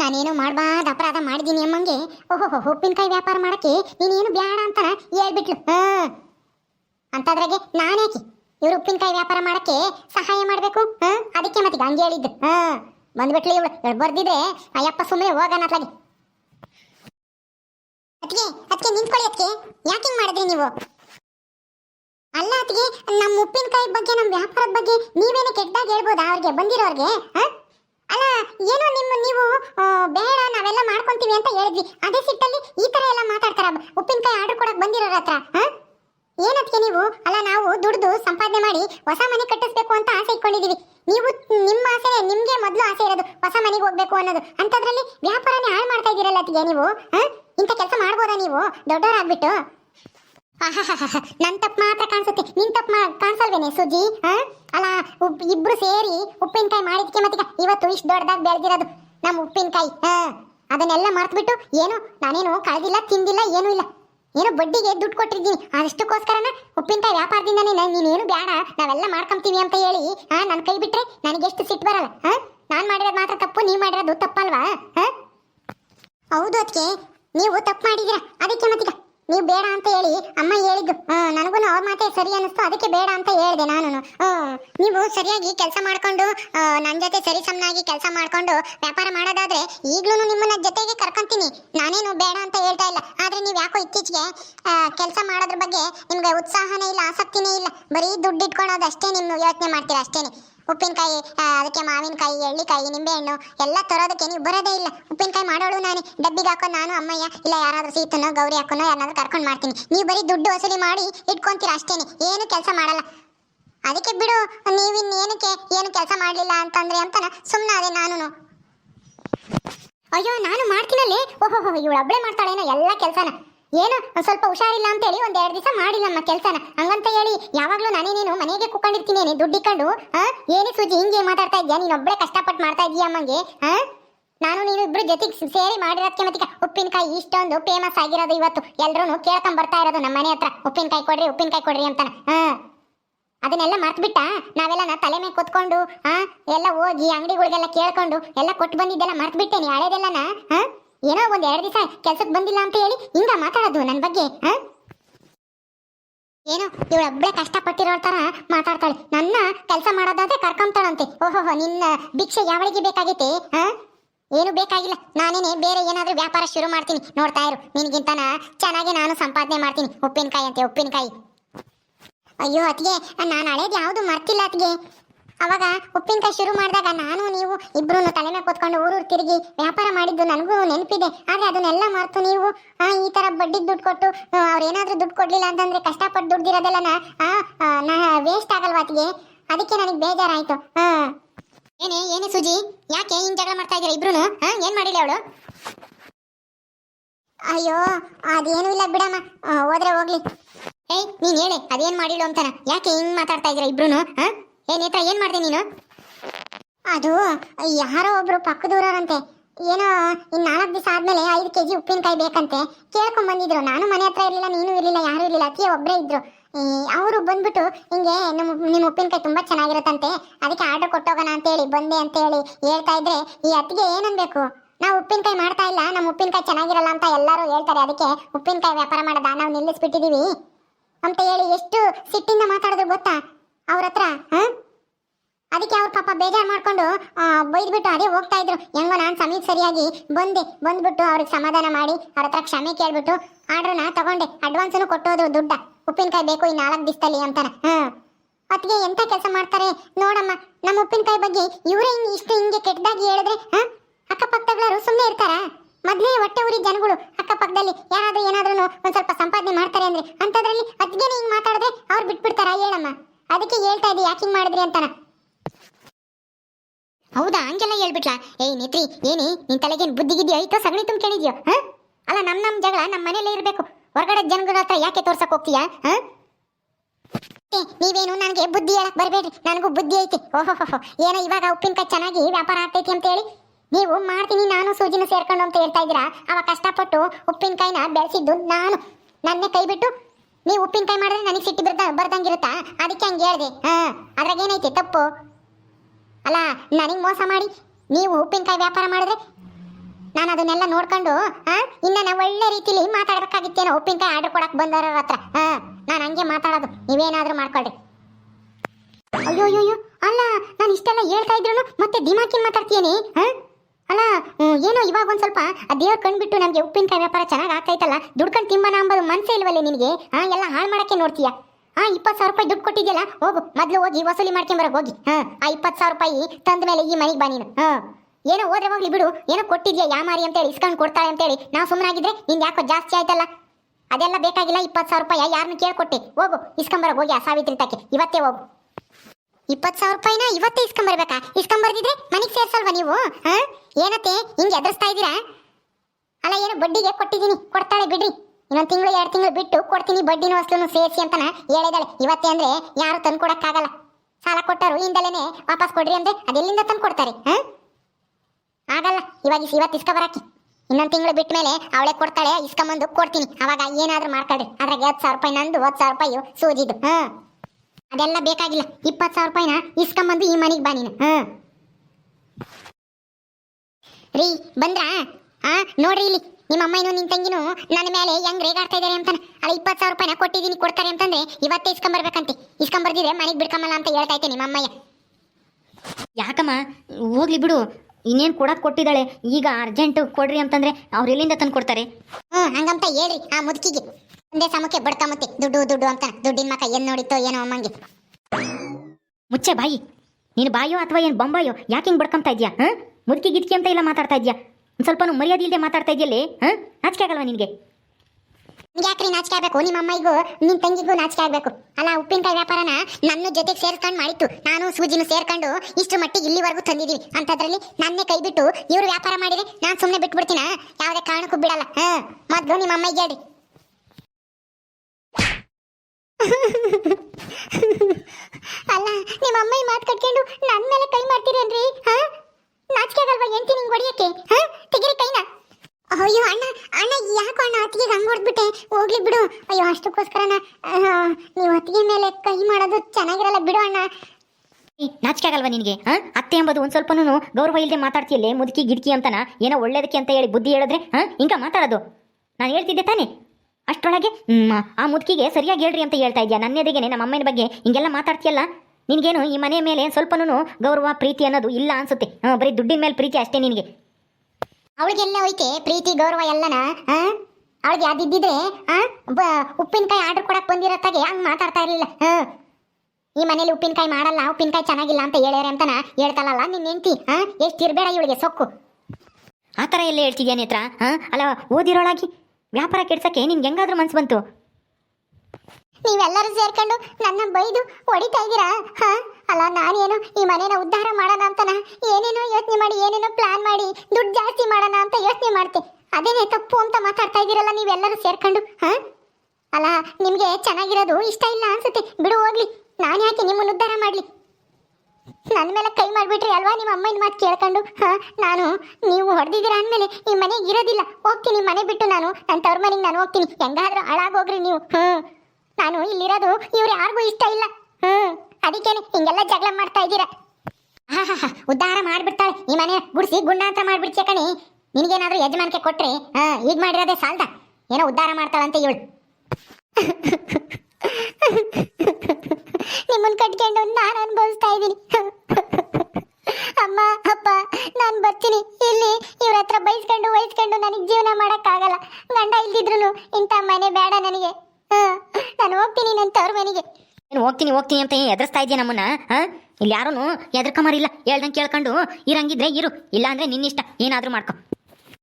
ನಾನೇನು ಮಾಡಬಾರ್ದ ಅಪರಾಧ ಮಾಡಿದ್ದೀನಿ ಅಮ್ಮಂಗೆ? ಓಹೋ ಉಪ್ಪಿನಕಾಯಿ ವ್ಯಾಪಾರ ಮಾಡಕ್ಕೆ ನೀನೇನು ಬೇಡ ಅಂತ ಹೇಳ್ಬಿಟ್ಲು. ಹಾ. ಅಂತದ್ರಾಗೆ ನಾನೇಕಿ ಇವ್ರು ಉಪ್ಪಿನಕಾಯಿ ವ್ಯಾಪಾರ ಮಾಡಕ್ಕೆ ಸಹಾಯ ಮಾಡಬೇಕು? ಅದಕ್ಕೆ ಮತ್ತೆ ಹಂಗೆ ಹೇಳಿದ್ದು. ಬಂದ್ಬಿಟ್ಲಿ ಇವಳು. ಬರ್ದಿದ್ರೆ ಅಯ್ಯಪ್ಪ ಸುಮ್ಮನೆ ಹೋಗೋಣ ಅತ್ಲಾಗಿ. ಅದಕ್ಕೆ ಅದಕ್ಕೆ ನಿಂತ್ಕೊಳ್ಳಿ ಅದಕ್ಕೆ ಯಾಕೆ ಹಿಂಗೆ ಮಾಡಿದ್ರಿ ನೀವು? ಅಲ್ಲ ಅದಕ್ಕೆ ನಮ್ಮ ಉಪ್ಪಿನಕಾಯಿ ಬಗ್ಗೆ, ನಮ್ಮ ವ್ಯಾಪಾರದ ಬಗ್ಗೆ ನೀವೇನೇ ಕೆಟ್ಟದಾಗಿ ಹೇಳ್ಬೋದಾ ಅವ್ರಿಗೆ? ಬಂದಿರೋರಿಗೆ? ಹಾ? ಅಲ್ಲ, ಏನೋ ನಿಮ್ಮ ನೀವು ಬೇಡ, ನಾವೆಲ್ಲ ಮಾಡ್ಕೊಂತೀವಿ ಅಂತ ಹೇಳಿದ್ವಿ ಅದೇ ಸಿಟ್ಟಲ್ಲಿ ಈ ತರ ಎಲ್ಲ ಮಾತಾಡ್ತಾರ. ಉಪ್ಪಿನಕಾಯಿ ಆರ್ಡರ್ ಕೊಡಕ್ ಬಂದಿರೋರ ಹತ್ರ, ಹಾ? ಏನದ್ಕೆ ನೀವು? ಅಲ್ಲ, ನಾವು ದುಡ್ದು ಸಂಪಾದನೆ ಮಾಡಿ ಹೊಸ ಮನೆ ಕಟ್ಟಿಸ್ಬೇಕು ಅಂತ ಆಸೆ ಇಟ್ಕೊಂಡಿದೀವಿ. ನೀವು ನಿಮ್ಮ ಆಸೆ ನಿಮಗೆ ಮೊದಲು ಆಸೆ ಇರೋದು ಹೊಸ ಮನೆಗೆ ಹೋಗ್ಬೇಕು ಅನ್ನೋದು. ಅಂತದ್ರಲ್ಲಿ ವ್ಯಾಪಾರನೇ ಹಾಳು ಮಾಡ್ತಾ ಇದ್ದೀರಲ್ಲ ಅತ್ತಿಗೆ ನೀವು ಇಂಥ ಕೆಲಸ ಮಾಡ್ಬೋದಾ ನೀವು? ದೊಡ್ಡವರಾಗ್ಬಿಟ್ಟು. ನನ್ ತಪ್ಪು ಮಾತ್ರ ಕಾಣಿಸುತ್ತೆ. ನಿನ್ ತಪ್ಪು ಕಾಣಿಸಲ್ವೇನೆ, ಸುಜಿ ಅಲ್ಲ ಇಬ್ರು ಸೇರಿ ಉಪ್ಪಿನಕಾಯಿ ಮಾಡಿದ್ಕೆ ಮತ್ತೆ ಇವತ್ತು ಇಷ್ಟು ದೊಡ್ಡದಾಗಿ ಬೆಳೆದಿರೋದು ನಮ್ಮ ಉಪ್ಪಿನಕಾಯಿ ಅದನ್ನೆಲ್ಲ ಮರ್ತ್ಬಿಟ್ಟು ಏನು, ನಾನೇನು ಕಳೆದಿಲ್ಲ, ತಿಂದಿಲ್ಲ, ಏನೂ ಇಲ್ಲ. ಏನೋ ಬಡ್ಡಿಗೆ ದುಡ್ಡು ಕೊಟ್ಟಿದ್ದೀನಿ ಅದಷ್ಟಕ್ಕೋಸ್ಕರನ ಉಪ್ಪಿನಕಾಯಿ ವ್ಯಾಪಾರದಿಂದನೇ ನಾನು ನೀನೇನು ಬೇಡ ನಾವೆಲ್ಲ ಮಾಡ್ಕೊಂತೀವಿ ಅಂತ ಹೇಳಿ, ಹಾ? ನನ್ನ ಕೈ ಬಿಟ್ರೆ ನನಗೆ ಎಷ್ಟು ಸಿಟ್ಟು ಬರಲ್ಲ, ಹಾ? ನಾನು ಮಾಡಿರೋದು ಮಾತ್ರ ತಪ್ಪು, ನೀವು ಮಾಡಿರೋದು ತಪ್ಪಲ್ವಾ, ಹಾ? ಹೌದು ಅದಕ್ಕೆ ನೀವು ತಪ್ಪು ಮಾಡಿದ್ದೀರಾ. ಅದಕ್ಕೆ ಮತ್ತೀಗ ನೀವು ಬೇಡ ಅಂತ ಹೇಳಿ ಅಮ್ಮ ಹೇಳಿದ್ದು ನನಗೂ ಅವ್ರ ಮಾತೆ ಸರಿ ಅನಿಸ್ತು ಅದಕ್ಕೆ ಬೇಡ ಅಂತ ಹೇಳಿದೆ ನಾನು ನೀವು ಸರಿಯಾಗಿ ಕೆಲಸ ಮಾಡ್ಕೊಂಡು ನನ್ನ ಜೊತೆ ಸರಿ ಸಮನಾಗಿ ಕೆಲಸ ಮಾಡ್ಕೊಂಡು ವ್ಯಾಪಾರ ಮಾಡೋದಾದ್ರೆ ಈಗಲೂ ನಿಮ್ಮನ್ನ ಜೊತೆಗೆ ಕರ್ಕೊಂತೀನಿ. ನಾನೇನು ಬೇಡ ಅಂತ ಹೇಳ್ತಾ ಇಲ್ಲ. ಆದ್ರೆ ನೀವು ಯಾಕೋ ಇತ್ತೀಚೆಗೆ ಕೆಲಸ ಮಾಡೋದ್ರ ಬಗ್ಗೆ ನಿಮ್ಗೆ ಉತ್ಸಾಹನೇ ಇಲ್ಲ, ಆಸಕ್ತಿನೇ ಇಲ್ಲ. ಬರೀ ದುಡ್ಡು ಇಟ್ಕೊಳೋದು ಅಷ್ಟೇ ನಿಮ್ಮ ಯೋಚನೆ ಮಾಡ್ತೀರ ಅಷ್ಟೇನೆ. ಉಪ್ಪಿನಕಾಯಿ ಅದಕ್ಕೆ ಮಾವಿನಕಾಯಿ, ಎಳ್ಳಿಕಾಯಿ, ನಿಂಬೆಹಣ್ಣು ಎಲ್ಲ ತರೋದಕ್ಕೆ ನೀವು ಬರೋದೇ ಇಲ್ಲ. ಉಪ್ಪಿನಕಾಯಿ ಮಾಡೋಳು ನಾನೇ. ಡಬ್ಬಿಗೆ ಹಾಕೋ ನಾನು, ಅಮ್ಮಯ್ಯ, ಇಲ್ಲ ಯಾರಾದ್ರೂ ಸೀತನೋ, ಗೌರಿ ಹಾಕೋನೋ ಯಾರನ್ನಾದ್ರೂ ಕರ್ಕೊಂಡು ಮಾಡ್ತೀನಿ. ನೀವು ಬರೀ ದುಡ್ಡು ವಸೂಲಿ ಮಾಡಿ ಇಟ್ಕೊಂತೀರ ಅಷ್ಟೇನೆ. ಏನು ಕೆಲಸ ಮಾಡಲ್ಲ. ಅದಕ್ಕೆ ಬಿಡು ನೀವಿನ್ನೇನಕ್ಕೆ ಏನು ಕೆಲಸ ಮಾಡಲಿಲ್ಲ ಅಂತಂದ್ರೆ ಅಂತನ? ಸುಮ್ಮನೆ ಅದೇ ನಾನು ಅಯ್ಯೋ, ನಾನು ಮಾಡ್ತೀನಲ್ಲೇ? ಓಹೋ ಇವಳು ಅಬ್ಬಳೆ ಮಾಡ್ತಾಳೇನೋ ಎಲ್ಲ ಕೆಲಸನ. ಏನು ಸ್ವಲ್ಪ ಹುಷಾರಿಲ್ಲ ಅಂತೇಳಿ ಒಂದ್ ಎರಡು ದಿವಸ ಮಾಡಿಲ್ಲ ನಮ್ಮ ಕೆಲಸನ. ಹಂಗಂತ ಹೇಳಿ, ಯಾವಾಗ್ಲೂ ನಾನೇನೇನು ಮನೆಗೆ ಕುಕ್ಕೊಂಡಿರ್ತೀನಿ ದುಡ್ಡು ಇಕ್ಕೊಂಡು? ಹಾ? ಏನೇ ಸೂಜಿ ಹಿಂಗೆ ಮಾತಾಡ್ತಾ ಇದ್ಯಾ? ನೀನು ಒಬ್ಬಳೆ ಕಷ್ಟಪಟ್ಟು ಮಾಡ್ತಾ ಇದೀಯ ಅಮ್ಮಂಗೆ? ಹಾ? ನಾನು, ನೀನು ಇಬ್ರು ಜೊತೆಗೆ ಸೇರಿ ಮಾಡಿರೋದಕ್ಕೆ ಮತ್ತೆ ಉಪ್ಪಿನಕಾಯಿ ಇಷ್ಟೊಂದು ಫೇಮಸ್ ಆಗಿರೋದು ಇವತ್ತು. ಎಲ್ರೂ ಕೇಳ್ಕೊಂಡ್ ಬರ್ತಾ ಇರೋದು ನಮ್ಮ ಮನೆ ಹತ್ರ. ಉಪ್ಪಿನಕಾಯಿ ಕೊಡ್ರಿ ಉಪ್ಪಿನಕಾಯಿ ಕೊಡ್ರಿ ಅಂತಾನೆ. ಹಾ? ಅದನ್ನೆಲ್ಲ ಮರ್ತ್ಬಿಟ್ಟ? ನಾವೆಲ್ಲ ನಾ ತಲೆ ಮೇಲೆ ಕೂತ್ಕೊಂಡು ಆ ಎಲ್ಲ ಹೋಗಿ ಅಂಗಡಿಗಳಿಗೆಲ್ಲ ಕೇಳ್ಕೊಂಡು, ಎಲ್ಲ ಕೊಟ್ಟು ಬಂದಿದ್ದೆಲ್ಲ ಮರ್ತ್ಬಿಟ್ಟೆ ನೀ ಹಳೇದೆಲ್ಲನ? ಹಾ? ಏನೋ ಒಂದ್ ಎರಡು ದಿವಸ ಕೆಲ್ಸಕ್ಕೆ ಬಂದಿಲ್ಲ ಅಂತ ಹೇಳಿ ಹಿಂಗ ಮಾತಾಡೋದು ನನ್ನ ಬಗ್ಗೆ, ಹಾ? ಏನೋ ಇವಳು ಒಬ್ಬಳೆ ಕಷ್ಟಪಟ್ಟಿರೋ ತರ ಮಾತಾಡ್ತಾಳೆ. ನನ್ನ ಕೆಲಸ ಮಾಡೋದಾದ್ರೆ ಕರ್ಕೊಂತಾಳಂತೆ. ಓಹೋಹೋ, ನಿನ್ನ ಭಿಕ್ಷೆ ಯಾವಳಿಗೆ ಬೇಕಾಗೈತೆ, ಹಾ? ಏನು ಬೇಕಾಗಿಲ್ಲ. ನಾನೇನೆ ಬೇರೆ ಏನಾದ್ರೂ ವ್ಯಾಪಾರ ಶುರು ಮಾಡ್ತೀನಿ. ನೋಡ್ತಾ ಇರು, ನಿನಗಿಂತನ ಚೆನ್ನಾಗಿ ನಾನು ಸಂಪಾದನೆ ಮಾಡ್ತೀನಿ. ಉಪ್ಪಿನಕಾಯಿ ಅಂತೆ, ಉಪ್ಪಿನಕಾಯಿ. ಅಯ್ಯೋ ಅತ್ಗೆ ನಾನು ಹಳೇದು ಯಾವುದು ಮರ್ತಿಲ್ಲ ಅತ್ಗೆ ಅವಾಗ ಉಪ್ಪಿನಕಾಯಿ ಶುರು ಮಾಡಿದಾಗ ನಾನು, ನೀವು ಇಬ್ರು ತಲೆ ಮೇಲೆ ಕೂತ್ಕೊಂಡು ಊರೂರು ತಿರುಗಿ ವ್ಯಾಪಾರ ಮಾಡಿದ್ದು ನನಗೂ ನೆನಪಿದೆ. ಆದರೆ ಅದನ್ನೆಲ್ಲ ಮಾರ್ತು ನೀವು ಈ ಥರ ಬಡ್ಡಿಗೆ ದುಡ್ಡು ಕೊಟ್ಟು ಅವ್ರು ಏನಾದ್ರೂ ದುಡ್ಡು ಕೊಡಲಿಲ್ಲ ಅಂತಂದರೆ ಕಷ್ಟಪಟ್ಟು ದುಡ್ದಿರೋದೆಲ್ಲ ನಾ ವೇಸ್ಟ್ ಆಗಲ್ವಾ ಅತ್ಗೆ ಅದಕ್ಕೆ ನನಗೆ ಬೇಜಾರಾಯಿತು. ಹಾಂ ಏನೇ ಏನೇ ಸುಜಿ? ಯಾಕೆ ಹಿಂಗೆ ಜಗಳ ಮಾಡ್ತಾ ಇದ್ದೀರಾ ಇಬ್ರು ಹಾಂ ಏನು ಮಾಡಿಲ್ಲ ಅವಳು? ಅಯ್ಯೋ, ಅದೇನು ಇಲ್ಲ ಬಿಡಮ್ಮ. ಹೋದ್ರೆ ಹೋಗ್ಲಿ. ಏಯ್, ನೀನ್ ಹೇಳಿ, ಅದೇನ್ ಮಾಡಿಲ್ಲ ಅಂತಾನ. ಯಾಕೆ ಹಿಂಗ್ ಮಾತಾಡ್ತಾ ಇದ್ದೀರಾ ಇಬ್ರು ಹಾ ಏ, ನೇತ್ರ, ಏನ್ ಮಾಡ್ದೆ ನೀನು? ಅದು, ಯಾರೋ ಒಬ್ರು ಪಕ್ಕದೂರವರಂತೆ. ಏನೋ, ಇನ್ ನಾಲ್ಕು ದಿವಸ ಆದ್ಮೇಲೆ ಐದು ಕೆಜಿ ಉಪ್ಪಿನಕಾಯಿ ಬೇಕಂತೆ. ಕೇಳ್ಕೊಂಡ್ ಬಂದಿದ್ರು ನಾನು ಮನೆ ಹತ್ರ ಇರ್ಲಿಲ್ಲ, ನೀನು ಇರ್ಲಿಲ್ಲ, ಯಾರು ಇರ್ಲಿಲ್ಲ. ಅತಿಯೇ ಒಬ್ಬರೇ ಇದ್ರು. ಅವರು ಬಂದ್ಬಿಟ್ಟು, ಹಿಂಗೆ ನಮ್ಮ ನಿಮ್ಮ ಉಪ್ಪಿನಕಾಯಿ ತುಂಬಾ ಚೆನ್ನಾಗಿರುತ್ತಂತೆ. ಅದಕ್ಕೆ ಆರ್ಡರ್ ಕೊಟ್ಟೋಗೋಣ ಅಂತ ಹೇಳಿ ಬಂದೆ ಅಂತ ಹೇಳಿ ಹೇಳ್ತಾ ಇದ್ರೆ, ಈ ಅತ್ತಿಗೆ ಏನನ್ಬೇಕು ನಾವು ಉಪ್ಪಿನಕಾಯಿ ಮಾಡ್ತಾ ಇಲ್ಲ, ನಮ್ಮ ಉಪ್ಪಿನಕಾಯಿ ಚೆನ್ನಾಗಿರಲ್ಲ ಅಂತ ಎಲ್ಲರೂ ಹೇಳ್ತಾರೆ. ಅದಕ್ಕೆ ಉಪ್ಪಿನಕಾಯಿ ವ್ಯಾಪಾರ ಮಾಡೋದ, ನಾವು ನಿಲ್ಲಿಸ್ಬಿಟ್ಟಿದೀವಿ. ಅಂತ ಹೇಳಿ ಎಷ್ಟು ಸಿಟ್ಟಿಂದ ಮಾತಾಡಿದ್ರು ಗೊತ್ತಾ? ಅವ್ರ ಹತ್ರ? ಹಾ? ಅದಕ್ಕೆ ಅವ್ರ ಪಾಪ ಬೇಜಾರು ಮಾಡ್ಕೊಂಡು ಬೈದ್ಬಿಟ್ಟು ಅದೇ ಹೋಗ್ತಾ ಇದ್ರು. ಹೆಂಗೋ ನಾನು ಸಮಯಕ್ಕೆ ಸರಿಯಾಗಿ ಬಂದೆ. ಬಂದ್ಬಿಟ್ಟು ಅವ್ರಿಗೆ ಸಮಾಧಾನ ಮಾಡಿ, ಅವ್ರ ಹತ್ರ ಕ್ಷಮೆ ಕೇಳ್ಬಿಟ್ಟು ಆರ್ಡ್ರನ್ನ ತಗೊಂಡೆ. ಅಡ್ವಾನ್ಸನ್ನು ಕೊಟ್ಟೋದು ದುಡ್ಡ. ಉಪ್ಪಿನಕಾಯಿ ಬೇಕು ಈ ನಾಲ್ಕು ದಿವಸದಲ್ಲಿ ಅಂತಾನೆ. ಹಾ. ಅದಕ್ಕೆ ಎಂತ ಕೆಲಸ ಮಾಡ್ತಾರೆ? ನೋಡಮ್ಮ, ನಮ್ಮ ಉಪ್ಪಿನಕಾಯಿ ಬಗ್ಗೆ ಇವರೇ ಹಿಂಗೆ ಇಷ್ಟು ಹಿಂಗೆ ಕೆಟ್ಟದಾಗಿ ಹೇಳಿದ್ರೆ, ಹಾ? ಅಕ್ಕಪಕ್ಕದವರು ಸುಮ್ಮನೆ ಇರ್ತಾರ? ಮೊದಲೇ ಹೊಟ್ಟೆ ಉರಿ ಜನಗಳು ಅಕ್ಕಪಕ್ಕದಲ್ಲಿ ಯಾರಾದ್ರೂ ಏನಾದ್ರೂ ಒಂದ್ ಸ್ವಲ್ಪ ಸಂಪಾದನೆ ಮಾಡ್ತಾರೆ ಅಂದ್ರೆ ಅಂತದ್ರಲ್ಲಿ ಅದ್ಗೇನೆ ಹಿಂಗ್ ಮಾತಾಡಿದ್ರೆ ಅವ್ರು ಬಿಟ್ಬಿಡ್ತಾರ ಹೇಳಮ್ಮ? ಅದಕ್ಕೆ ಹೇಳ್ತಾ ಇದ್ದೆ, ಯಾಕೆ ಮಾಡಿದ್ರಿ ಅಂತಾನ? ಹೌದಾ, ಹಂಗೆಲ್ಲ ಹೇಳ್ಬಿಟ್ಲಾ? ಏಯ್ ನೇತ್ರಿ, ಏನಿ, ನಿನ್ ತಲೆಗೇನ್ ಬುದ್ಧಿಗಿದ್ಯೋ ಐತೋ, ಸಗಣಿ ತುಂಬ್ಕೊಂಡಿದ್ಯೋ ಹಾ? ಅಲ್ಲ, ನಮ್ ನಮ್ ಜಗಳ ನಮ್ಮ ಮನೇಲೇ ಇರಬೇಕು. ಹೊರಗಡೆ ಜನಗಳ ಹತ್ರ ಯಾಕೆ ತೋರ್ಸಕ್ ಹೋಗ್ತೀಯಾ, ಹಾ? ನೀವೇನು, ನನಗೆ ಬುದ್ಧಿ ಹೇಳಕ್ ಬರಬೇಡ್ರಿ, ನನಗೂ ಬುದ್ಧಿ ಐತಿ. ಓಹೋ ಏನೋ ಇವಾಗ ಉಪ್ಪಿನಕಾಯಿ ಚೆನ್ನಾಗಿ ವ್ಯಾಪಾರ ಆಗ್ತೈತಿ ಅಂತ ಹೇಳಿ. ನೀವು ಮಾಡ್ತೀನಿ, ನಾನು ಸೂಜಿನ ಸೇರ್ಕೊಂಡು ಅಂತ ಹೇಳ್ತಾ ಇದ್ದೀರಾ? ಅವಾಗ ಕಷ್ಟಪಟ್ಟು ಉಪ್ಪಿನಕಾಯಿನ ಬೆಳೆಸಿದ್ದು ನಾನು. ನನ್ನೇ ಕೈ ಬಿಟ್ಟು ನೀವು ಉಪ್ಪಿನಕಾಯಿ ಮಾಡಿದ್ರೆ ನನಗೆ ಸಿಟ್ಟು ಬರ್ದ ಬರ್ದಂಗಿರುತ್ತಾ? ಅದಕ್ಕೆ ಹಂಗೆ ಹೇಳಿದೆ. ಹಾ ಅದ್ರಾಗೇನೈತೆ ತಪ್ಪು? ಅಲ್ಲ, ನನಗೆ ಮೋಸ ಮಾಡಿ ನೀವು ಉಪ್ಪಿನಕಾಯಿ ವ್ಯಾಪಾರ ಮಾಡಿದ್ರೆ ನಾನು ಅದನ್ನೆಲ್ಲ ನೋಡ್ಕೊಂಡು, ಆ, ಇನ್ನ ಒಳ್ಳೆ ರೀತಿಲಿ ಮಾತಾಡಬೇಕಾಗಿತ್ತೇನೋ ಉಪ್ಪಿನಕಾಯಿ ಆರ್ಡರ್ ಕೊಡಕ್ಕೆ ಬಂದವ್ರ ಹತ್ರ. ಹಾ, ನಾನು ಹಂಗೆ ಮಾತಾಡೋದು. ನೀವೇನಾದರೂ ಮಾಡ್ಕೊಳ್ರಿ. ಅಯ್ಯೋ ಅಯ್ಯೋ ಅಯ್ಯೋ. ಅಲ್ಲ, ನಾನು ಇಷ್ಟೆಲ್ಲ ಹೇಳ್ತಾ ಇದ್ರು ಮತ್ತೆ ದಿಮಾಕಿನ ಮಾತಾಡ್ತೀನಿ ಹಾ? ಅಲ್ಲ ಏನೋ ಇವಾಗ ಒಂದ್ ಸ್ವಲ್ಪ, ಆ ದೇವ್ರ ಕಣ್ಬಿಟ್ಟು ನಮಗೆ ಉಪ್ಪಿನಕಾಯಿ ವ್ಯಾಪಾರ ಚೆನ್ನಾಗಿ ಆಗ್ತೈತಲ್ಲ ದುಡ್ಕೊಂಡು ತಿಂಬನ ಅಂಬೋದು ಮನಸ್ಸೇ ಇಲ್ವಲ್ಲೇ ನಿನಗೆ? ಹಾ ಎಲ್ಲ ಹಾಳು ಮಾಡಕ್ಕೆ ನೋಡ್ತೀಯ? ಹಾ ಇಪ್ಪತ್ತು ಸಾವಿರ ರೂಪಾಯಿ ದುಡ್ಡು ಕೊಟ್ಟಿದ್ಯಲ್ಲ, ಹೋಗು, ಮೊದಲು ಹೋಗಿ ವಸೂಲಿ ಮಾಡ್ಕೊಂಬರಕ್ ಹೋಗಿ. ಹಾ, ಆ ಇಪ್ಪತ್ತು ಸಾವಿರ ರೂಪಾಯಿ ತಂದ ಮೇಲೆ ಈ ಮನೆಗೆ ಬಾ ನೀನು. ಹಾ, ಏನೋ ಹೋದ್ರೆ ಹೋಗ್ಲಿ ಬಿಡು, ಏನೋ ಕೊಟ್ಟಿದ್ಯಾ ಯಾಮಾರಿ ಅಂತೇಳಿ, ಇಸ್ಕೊಂಡು ಕೊಡ್ತಾಳೆ ಅಂತೇಳಿ. ನಾವು ಸುಮ್ಮನಾಗಿದ್ರೆ ನಿಂಗೆ ಯಾಕೋ ಜಾಸ್ತಿ ಆಯ್ತಲ್ಲ? ಅದೆಲ್ಲ ಬೇಕಾಗಿಲ್ಲ ಇಪ್ಪತ್ತು ಸಾವಿರ ರೂಪಾಯಿ ಯಾರನ್ನ ಕೇಳ್ಕೊಟ್ಟೆ. ಹೋಗು ಇಸ್ಕೊಂಬರಕ್ ಹೋಗಿ ಆ ಸಾವಿತ್ರಿ ತಕ್ಕೆ ಇವತ್ತೇ ಹೋಗು. ಇಪ್ಪತ್ತು ಸಾವಿರ ರೂಪಾಯಿನ ಇವತ್ತೇ ಇಸ್ಕೊಂಬರ್ಬೇಕಾ ಇಸ್ಕೊಂಬರ್ದಿದ್ರೆ ಮನೆಗೆ ಸೇರ್ಸಲ್ವಾ ನೀವು? ಹಾ? ಏನತ್ತೆ? ಹಿಂಗೆ ಎದುರಿಸ್ತಾ ಇದ್ದೀರಾ? ಅಲ್ಲ, ಏನು ಬಡ್ಡಿಗೆ ಕೊಟ್ಟಿದ್ದೀನಿ. ಕೊಡ್ತಾಳೆ ಬಿಡ್ರಿ. ಇನ್ನೊಂದು ತಿಂಗಳು, ಎರಡು ತಿಂಗಳು ಬಿಟ್ಟು ಕೊಡ್ತೀನಿ ಬಡ್ಡಿನ ವಸ್ತುನು ಸೇರಿಸಿ ಅಂತಾನೆ ಹೇಳಿದಾಳೆ. ಇವತ್ತೇ ಅಂದ್ರೆ ಯಾರು ತಂದು ಕೊಡಕ್ಕಾಗಲ್ಲ ಸಾಲ ಕೊಟ್ಟರು ಹಿಂದಲೇನೆ ವಾಪಸ್ ಕೊಡ್ರಿ ಅಂದ್ರೆ ಅದೆಲ್ಲಿಂದ ತಂದು ಕೊಡ್ತಾರೆ ಹಾ? ಆಗಲ್ಲ. ಇವಾಗ ಇವತ್ತು ಇವತ್ತು ಬರಾಕಿ. ಇನ್ನೊಂದು ತಿಂಗಳು ಬಿಟ್ಟ ಮೇಲೆ ಅವಳೇ ಕೊಡ್ತಾಳೆ, ಇಸ್ಕೊಂಬಂದು ಕೊಡ್ತೀನಿ. ಅವಾಗ ಏನಾದರೂ ಮಾಡ್ಕೊಳ್ರಿ. ಅದ್ರಾಗ ಹತ್ತು ಸಾವಿರ ರೂಪಾಯಿ ನಂದು, ಹತ್ತು ಸಾವಿರ ರೂಪಾಯಿ ಸೂಜಿದು, ಹಾಂ? ಅದೆಲ್ಲ ಬೇಕಾಗಿಲ್ಲ. ಇಪ್ಪತ್ತು ಸಾವಿರ ರೂಪಾಯಿನ ಇಸ್ಕೊಂಬಂದು ಈ ಮನೆಗೆ ಬಾ ನೀನು, ಹಾ? ರೀ ಬಂದ್ರಾ? ಆ ನೋಡ್ರಿ ಇಲ್ಲಿ ನಿಮ್ಮ ಅಮ್ಮನೂ ನಿನ್ ತಂಗಿನೂ ನನ್ನ ಮೇಲೆ ಹೆಂಗ್ ರೇಗಾಡ್ತಾ ಇದಾರೆ ಅಂತಾನೆ. ಅಲ್ಲ ಇಪ್ಪತ್ತು ಸಾವಿರ ರೂಪಾಯಿನ ಕೊಟ್ಟಿದ್ದೀನಿ ಕೊಡ್ತಾರೆ ಅಂತಂದ್ರೆ ಇವತ್ತೇ ಇಸ್ಕೊಂಬರ್ಬೇಕಂತೆ. ಇಸ್ಕೊಂಬರ್ದಿದ್ರೆ ಮನೆಗೆ ಬಿಡ್ಕೊಂಬಲ್ಲ ಅಂತ ಹೇಳ್ತಾ ಇದ್ದೆ ನಿಮ್ಮ ಅಮ್ಮಯ್ಯ. ಯಾಕಮ್ಮ ಹೋಗ್ಲಿ ಬಿಡು. ಇನ್ನೇನು ಕೊಡಕ್ಕೆ ಕೊಟ್ಟಿದ್ದಾಳೆ. ಈಗ ಅರ್ಜೆಂಟ್ ಕೊಡ್ರಿ ಅಂತಂದ್ರೆ ಅವ್ರು ಎಲ್ಲಿಂದ ತಂದು ಕೊಡ್ತಾರೆ? ಹ್ಞೂ ಹಂಗಂತ ಹೇಳ್ರಿ ಆ ಮುದುಕಿಗೆ. ಒಂದೇ ಸಮಕ್ಕೆ ಬಡ್ಕೊಂಬತ್ತೆ ದುಡ್ಡು ದುಡ್ಡು ಅಂತ. ದುಡ್ಡಿನ ಮಕ್ಕ ಏನ್ ನೋಡಿತ್ತೋ ಏನೋ ಅಮ್ಮಂಗೆ. ಮುಚ್ಚೆ ಬಾಯಿ. ನೀನು ಬಾಯೋ ಅಥವಾ ಏನು ಬೊಂಬಾಯೋ? ಯಾಕೆ ಹಿಂಗೆ ಬಡ್ಕೊಂತ ಇದೆಯಾ ಹಾಂ? ಮುದುಕಿ ಗಿದ್ಕಿ ಅಂತ ಇಲ್ಲ ಮಾತಾಡ್ತಾ ಇದೆಯಾ? ಒಂದು ಸ್ವಲ್ಪ ಮರ್ಯಾದೆ ಇಲ್ಲದೆ ಮಾತಾಡ್ತಾ ಇದೆಯಲ್ಲಿ, ಹಾಂ? ನಾಚಿಕೆ ಆಗಲ್ವಾ ನಿನಗೆ? ಯಾಕ್ರಿ ನಾಚಿಕೆ ಆಗ್ಬೇಕು? ನಿಮ್ಮ ಅಮ್ಮಗೂ ನಿನ್ ತಂಗಿಗೂ ನಾಚಿಕೆ ಆಗ್ಬೇಕು. ಅಲ್ಲ, ಉಪ್ಪಿನಕಾಯಿ ವ್ಯಾಪಾರನ ನನ್ನ ಜೊತೆಗೆ ಸೇರ್ಕೊಂಡು ಮಾಡಿತ್ತು. ನಾನು ಸೂಜಿನ ಸೇರ್ಕೊಂಡು ಇಷ್ಟು ಮಟ್ಟಿಗೆ ಇಲ್ಲಿವರೆಗೂ ತಂದಿದ್ದೀವಿ ಅಂತದ್ರಲ್ಲಿ ನನ್ನೇ ಕೈ ಬಿಟ್ಟು ಇವ್ರು ವ್ಯಾಪಾರ ಮಾಡಿದ್ರೆ ನಾನು ಸುಮ್ಮನೆ ಬಿಟ್ಬಿಡ್ತೀನ? ಯಾವುದೇ ಕಾರಣಕ್ಕೂ ಬಿಡಲ್ಲ, ಹಾ? ಮೊದಲು ನಿಮ್ಮ ಅಮ್ಮಗೆ ಹೇಳ್ರಿ. ಅಲ್ಲ, ನಿಮ್ಮ ಅಮ್ಮ ಮಾತು ಕಟ್ಕೊಂಡು ನನ್ನ ಮೇಲೆ ಕೈ ಮಾಡ್ತೀರೇನ್ರಿ, ಹಾ? ನಾಚಿಕೆ ಆಗಲ್ವಾ ಎಂಟಿ ನಿಂಗೆ ಹೊಡಿಯಕ್ಕೆ? ಹಾ? ತೆಗಿರಿ ಕೈನ. ಅಯ್ಯೋ, ಅಣ್ಣ ಅಣ್ಣ, ಯಾಕೋ ಅಣ್ಣ ಅತ್ತಿಗೆ ಹಂಗ್ ಹೊಡೆದ್ಬಿಟ್ಟೆ. ಹೋಗ್ಲಿ ಬಿಡು. ಅಯ್ಯೋ, ಅಷ್ಟಕ್ಕೋಸ್ಕರನ ನೀವು ಅತ್ತಿಗೆ ಮೇಲೆ ಕೈ ಮಾಡೋದು ಚೆನ್ನಾಗಿರಲ್ಲ. ಬಿಡು ಅಣ್ಣ. ನಾಚಿಕೆ ಆಗಲ್ವಾ ನಿನಗೆ? ಹಾ? ಅತ್ತೆ ಎಂಬುದು ಒಂದು ಸ್ವಲ್ಪನೂ ಗೌರವ ಇಲ್ಲದೆ ಮಾತಾಡ್ತೀಯಲ್ಲೇ? ಮುದುಕಿ ಗಿಡ್ಕಿ ಅಂತನ? ಏನೋ ಒಳ್ಳೇದಕ್ಕೆ ಅಂತ ಹೇಳಿ ಬುದ್ಧಿ ಹೇಳಿದ್ರೆ? ಹಾ? ಹಿಂಗ ಮಾತಾಡೋದು? ನಾನು ಹೇಳ್ತಿದ್ದೆ ತಾನೇ. ಅಷ್ಟರೊಳಗೆ ಆ ಮುದುಕಿಗೆ ಸರಿಯಾಗಿ ಹೇಳ್ರಿ ಅಂತ ಹೇಳ್ತಾ ಇದೆಯಾ? ನನ್ನೆದೆಗೆ ನಮ್ಮ ಅಮ್ಮನ ಬಗ್ಗೆ ಹಿಂಗೆಲ್ಲ ಮಾತಾಡ್ತೀಯಲ್ಲ? ನಿನಗೇನು ಈ ಮನೆ ಮೇಲೆ ಸ್ವಲ್ಪನೂ ಗೌರವ ಪ್ರೀತಿ ಅನ್ನೋದು ಇಲ್ಲ ಅನ್ಸುತ್ತೆ. ಹಾಂ ಬರೀ ದುಡ್ಡಿನ ಮೇಲೆ ಪ್ರೀತಿ ಅಷ್ಟೇ ನಿನಗೆ. ಅವಳಿಗೆಲ್ಲ ಹೋಯ್ತೆ ಪ್ರೀತಿ ಗೌರವ ಎಲ್ಲನ ಅವಳಿಗೆ ಅದಿದ್ದಿದ್ರೆ ಉಪ್ಪಿನಕಾಯಿ ಆರ್ಡರ್ ಕೊಡಕ್ಕೆ ಬಂದಿರತ್ತಾಗೆ ಹಂಗ್ ಮಾತಾಡ್ತಾ ಇರಲಿಲ್ಲ. ಹಾ. ಈ ಮನೇಲಿ ಉಪ್ಪಿನಕಾಯಿ ಮಾಡಲ್ಲ ಉಪ್ಪಿನಕಾಯಿ ಚೆನ್ನಾಗಿಲ್ಲ ಅಂತ ಹೇಳ್ಯಾರೆ ಅಂತನ ಹೇಳ್ತಾಳಲ್ಲ ನಿನ್ನ ಹೆಂಡತಿ ಹಾ ಎಷ್ಟು ಇರ್ಬೇಡ ಇವಳಿಗೆ ಸೊಕ್ಕು. ಆ ಥರ ಎಲ್ಲ ಹೇಳ್ತಿದ್ಯಾ ನೇತ್ರ ಹಾಂ ಅಲ್ಲ ಓದಿರೋಳಾಗಿ? ವ್ಯಾಪಾರ ಕೆಡ್ಸೋಕ್ಕೆ ನಿನ್ಗೆ ಹೆಂಗಾದ್ರೂ ಮನ್ಸು ಬಂತು? ನೀವೆಲ್ಲರೂ ಸೇರ್ಕೊಂಡು ನನ್ನ ಬೈದು ಹೊಡಿತಾ ಇದ್ದೀರಾ? ಹಾ? ಅಲ್ಲ, ನಾನೇನು ಈ ಮನೇನ ಉದ್ಧಾರ ಮಾಡೋಣ ಅಂತನ? ಏನೇನೋ ಯೋಚನೆ ಮಾಡಿ, ಏನೇನೋ ಪ್ಲಾನ್ ಮಾಡಿ, ದುಡ್ಡು ಜಾಸ್ತಿ ಮಾಡೋಣ ಅಂತ ಯೋಚನೆ ಮಾಡ್ತೆ. ಅದೇನೇ ತಪ್ಪು ಅಂತ ಮಾತಾಡ್ತಾ ಇದ್ದೀರಲ್ಲ ನೀವೆಲ್ಲರೂ ಸೇರ್ಕೊಂಡು, ಹಾ? ಅಲ್ಲ, ನಿಮಗೆ ಚೆನ್ನಾಗಿರೋದು ಇಷ್ಟ ಇಲ್ಲ ಅನ್ಸುತ್ತೆ. ಬಿಡು, ಹೋಗ್ಲಿ. ನಾನು ಯಾಕೆ ನಿಮ್ಮನ್ನು ಉದ್ಧಾರ ಮಾಡಲಿ? ನನ್ನ ಮೇಲೆ ಕೈ ಮಾಡಿಬಿಟ್ರಿ ಅಲ್ವಾ ನಿಮ್ಮ ಅಮ್ಮನ ಮಾತು ಕೇಳ್ಕೊಂಡು, ಹಾ? ನಾನು, ನೀವು ಹೊಡೆದಿದ್ದೀರಾ ಅಂದಮೇಲೆ ಈ ಮನೆಗೆ ಇರೋದಿಲ್ಲ. ಹೋಗ್ತೀನಿ, ಮನೆ ಬಿಟ್ಟು ನಾನು ನನ್ನ ತವ್ರ ಮನೆಗೆ ನಾನು ಹೋಗ್ತೀನಿ. ಹೆಂಗಾದ್ರೂ ಹಾಳಾಗೋಗ್ರಿ ನೀವು, ಹ್ಮ್? ನಾನು ಇಲ್ಲಿರೋದು ಇವ್ರು ಯಾರಿಗೂ ಇಷ್ಟ ಇಲ್ಲ. ಹ್ಮ್, ಅದಕ್ಕೇನೆ ಹಿಂಗೆಲ್ಲ ಜಗಳ ಮಾಡ್ತಾ ಇದ್ದೀರಾ. ಉದ್ಧಾರ ಮಾಡ್ಬಿಡ್ತಾಳೆ. ಈ ಮನೆ ಗುಡಿಸಿ ಗುಂಡ ಅಂತ ಮಾಡ್ಬಿಡ್ತೀಯ ಕಣಿ. ನಿನಗೇನಾದ್ರೂ ಯಜಮಾನಿಕೆ ಕೊಟ್ರೆ, ಹಾ ಈಗ ಮಾಡಿರೋದೇ ಸಾಲ್ದ. ಏನೋ ಉದ್ಧಾರ ಮಾಡ್ತಾಳಂತೆ ಇವಳು. ನಿಮ್ಮನ್ನ ಕಟ್ಕೊಂಡು ನಾನು ಅನುಭವಿಸ್ತಾ ಇದ್ದೀನಿ. ಅಮ್ಮ, ಅಪ್ಪ, ನಾನು ಬರ್ತೀನಿ. ಇಲ್ಲಿ ಇವ್ರ ಹತ್ರ ಬೈಸ್ಕೊಂಡು, ವಹಿಸ್ಕೊಂಡು ನನಗೆ ಜೀವನ ಮಾಡೋಕ್ಕಾಗಲ್ಲ. ಗಂಡ ಇಲ್ದಿದ್ರು ಇಂಥ ಮನೆ ಬೇಡ ನನಗೆ. ನಾನು ಹೋಗ್ತೀನಿ ನನ್ನ ತವ್ರ ಮನೆಗೆ. ನೀನು ಹೋಗ್ತೀನಿ ಹೋಗ್ತೀನಿ ಅಂತ ಎದುರಿಸ್ತಾ ಇದೆಯಾ ನಮ್ಮನ್ನ ಹಾಂ ಇಲ್ಲಿ ಯಾರೂ ಎದ್ರಕಮಾರಿಲ್ಲ ಹೇಳ್ದಂಗೆ ಕೇಳ್ಕೊಂಡು ಇರಂಗಿದ್ರೆ ಇರು ಇಲ್ಲ ಅಂದ್ರೆ ನಿನ್ನಿಷ್ಟ ಏನಾದರೂ ಮಾಡ್ಕೊ.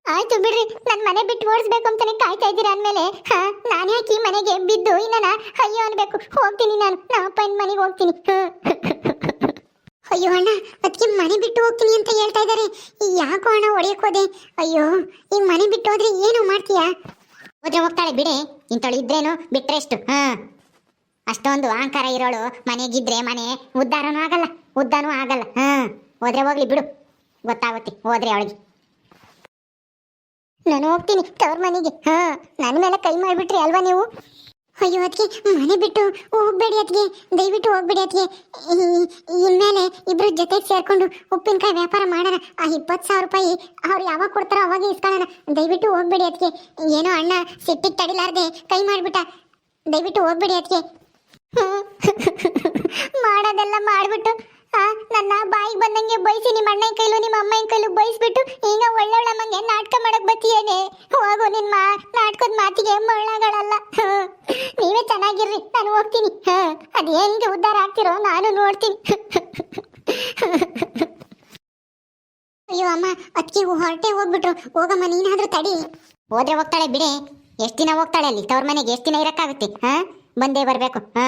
ಆಯ್ತು ಬಿಡ್ರಿ ನನ್ನ ಮನೆ ಬಿಟ್ಟು ಓಡಿಸ್ಬೇಕು ಅಂತಾನೆ ಕಾಯ್ತಾ ಇದ್ದೀರಾ ಅಂದಮೇಲೆ ಹಾ? ನಾನು ಯಾಕೆ ಈ ಮನೆಗೆ ಬಿದ್ದು ಇನ್ನನ? ಅಯ್ಯೋ ಅನ್ಬೇಕು. ಹೋಗ್ತೀನಿ ನಾನು ನಮ್ಮ ಅಪ್ಪನ ಮನೆಗೆ ಹೋಗ್ತೀನಿ. ಅಯ್ಯೋ ಅಣ್ಣ ಅದಕ್ಕೆ ಮನೆ ಬಿಟ್ಟು ಹೋಗ್ತೀನಿ ಅಂತ ಹೇಳ್ತಾ ಇದ್ದಾರೆ. ಯಾಕೋ ಅಣ್ಣ ಹೊಡೆಯಕ್ಕೆ ಹೋದೆ. ಅಯ್ಯೋ ಈ ಮನೆ ಬಿಟ್ಟು ಹೋದ್ರೆ ಏನು ಮಾಡ್ತೀಯಾ? ಹೋದ್ರೆ ಹೋಗ್ತಾಳೆ, ಬಿಡೆ. ಇಂಥಳು ಇದ್ರೇನು ಬಿಟ್ರೆಷ್ಟು ಹಾ. ಅಷ್ಟೊಂದು ಅಹಂಕಾರ ಇರೋಳು ಮನೆಗಿದ್ರೆ ಮನೆ ಉದ್ಧಾರನೂ ಆಗಲ್ಲ, ಉದ್ದಾನೂ ಆಗಲ್ಲ. ಹಾ. ಹೋದ್ರೆ ಹೋಗ್ಲಿ ಬಿಡು. ಗೊತ್ತಾಗುತ್ತೆ, ಹೋದ್ರೆ ಅವಳಿಗೆ. ನಾನು ಹೋಗ್ತೀನಿ ತವ್ರ ಮನೆಗೆ. ಹಾ. ನನ್ನ ಮೇಲೆ ಕೈ ಮಾಡಿಬಿಟ್ರಿ ಅಲ್ವಾ ನೀವು? ಅಯ್ಯೋ ಅದಕ್ಕೆ ಮನೆ ಬಿಟ್ಟು ಹೋಗ್ಬೇಡಿ ಅದಕ್ಕೆ ದಯವಿಟ್ಟು ಹೋಗ್ಬೇಡಿ ಅದಕ್ಕೆ ಇನ್ಮೇಲೆ ಇಬ್ರು ಜೊತೆಗೆ ಸೇರ್ಕೊಂಡು ಉಪ್ಪಿನಕಾಯಿ ವ್ಯಾಪಾರ ಮಾಡೋಣ. ಆ ಇಪ್ಪತ್ತು ಸಾವಿರ ರೂಪಾಯಿ ಅವ್ರು ಯಾವಾಗ ಕೊಡ್ತಾರೋ ಅವಾಗ ಇಸ್ಕೊಳ್ಳೋಣ. ದಯವಿಟ್ಟು ಹೋಗ್ಬೇಡಿ ಅದಕ್ಕೆ ಏನೋ ಅಣ್ಣ ಸಿಟ್ಟಿಗೆ ತಡಿಲಾರ್ದೆ ಕೈ ಮಾಡಿಬಿಟ್ಟ. ದಯವಿಟ್ಟು ಹೋಗ್ಬೇಡಿ ಅದಕ್ಕೆ ಮಾಡೋದೆಲ್ಲ ಮಾಡ್ಬಿಟ್ಟು ಬಾಯಿಗೆ ಬೈಸಿ ನಿಮ್ಮ ಅಣ್ಣನ ಕೈಲೂ, ನಿಮ್ಮ ಅಮ್ಮನ ಕೈಲೂ ಬೈಸ್ಬಿಟ್ಟು ಈಗ ಒಳ್ಳೊಳ್ಳಮ್ಮಂಗೆ ನಾಟಕ ಮಾಡಕ್ ಬತ್ತೀಯೇನೆ. ಹೋಗು ನಿನ್ ಮಾ, ನಾಟಕದ ಮಾತಿಗೆ ಮಳ್ಳಗಳಲ್ಲ ನೀವೇ ಚೆನ್ನಾಗಿರ್ರಿ, ನಾನು ಹೋಗ್ತೀನಿ. ಅದ್ ಹೆಂಗೆ ಉದ್ಧಾರ ಆಗ್ತಿರೋ, ನಾನು ನೋಡ್ತೀನಿ. ಅಯ್ಯೋ, ಅಮ್ಮ ಅದಕ್ಕೆ ಹೊರಟೆ ಹೋಗ್ಬಿಟ್ರು. ಹೋಗಮ್ಮ, ನೀನಾದ್ರೂ ತಡಿ. ಹೋದ್ರೆ ಹೋಗ್ತಾಳೆ ಬಿಡಿ. ಎಷ್ಟು ದಿನ ಹೋಗ್ತಾಳೆ ಅಲ್ಲಿ? ತವ್ರ ಮನೆಗೆ ಎಷ್ಟು ದಿನ ಇರಕ್ಕಾಗುತ್ತೆ? ಹಾ ಬಂದೇ ಬರಬೇಕು. ಹಾ